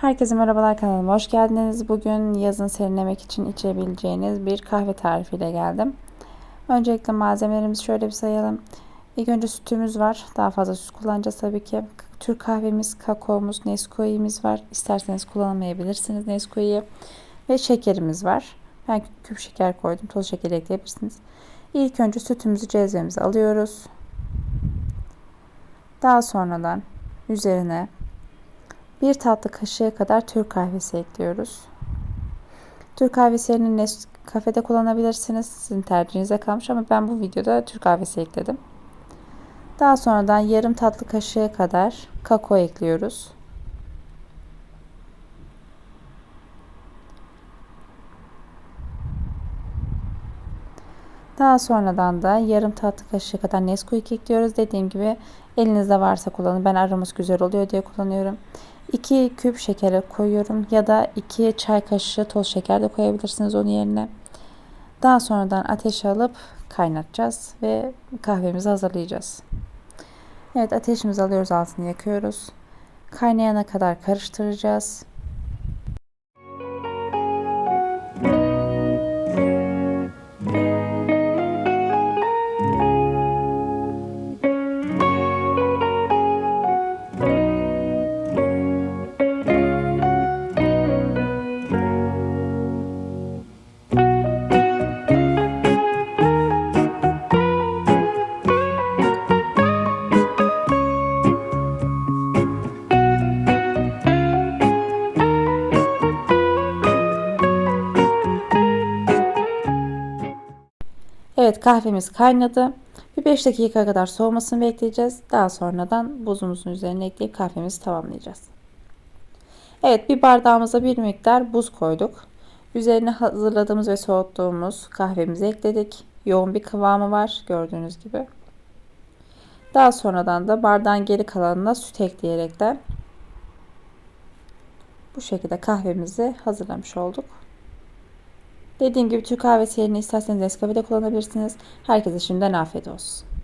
Herkese merhabalar kanalıma hoş geldiniz. Bugün yazın serinlemek için içebileceğiniz bir kahve tarifiyle geldim. Öncelikle malzemelerimizi şöyle bir sayalım. İlk önce sütümüz var. Daha fazla süt kullanacağız tabii ki. Türk kahvemiz, kakaomuz, Nesquik'imiz var. İsterseniz kullanmayabilirsiniz Nesquik'i. Ve şekerimiz var. Ben küp şeker koydum. Toz şeker ekleyebilirsiniz. İlk önce sütümüzü cezvemize alıyoruz. Daha sonradan üzerine bir tatlı kaşığı kadar Türk kahvesi ekliyoruz. Türk kahvesini kafede kullanabilirsiniz. Sizin tercihinize kalmış ama ben bu videoda Türk kahvesi ekledim. Daha sonradan yarım tatlı kaşığı kadar kakao ekliyoruz. Daha sonradan da yarım tatlı kaşığı kadar Nesquik ekliyoruz. Dediğim gibi elinizde varsa kullanın. Ben aroması güzel oluyor diye kullanıyorum. 2 küp şekeri koyuyorum ya da 2 çay kaşığı toz şeker de koyabilirsiniz onun yerine. Daha sonradan ateşe alıp kaynatacağız ve kahvemizi hazırlayacağız. Evet ateşimizi alıyoruz altını yakıyoruz. Kaynayana kadar karıştıracağız. Evet kahvemiz kaynadı. Bir 5 dakika kadar soğumasını bekleyeceğiz. Daha sonradan buzumuzun üzerine ekleyip kahvemizi tamamlayacağız. Evet bir bardağımıza bir miktar buz koyduk. Üzerine hazırladığımız ve soğuttuğumuz kahvemizi ekledik. Yoğun bir kıvamı var gördüğünüz gibi. Daha sonradan da bardağın geri kalanına süt ekleyerekten bu şekilde kahvemizi hazırlamış olduk. Dediğim gibi Türk kahvesi yerine isterseniz Nescafe de kullanabilirsiniz. Herkese şimdiden afiyet olsun.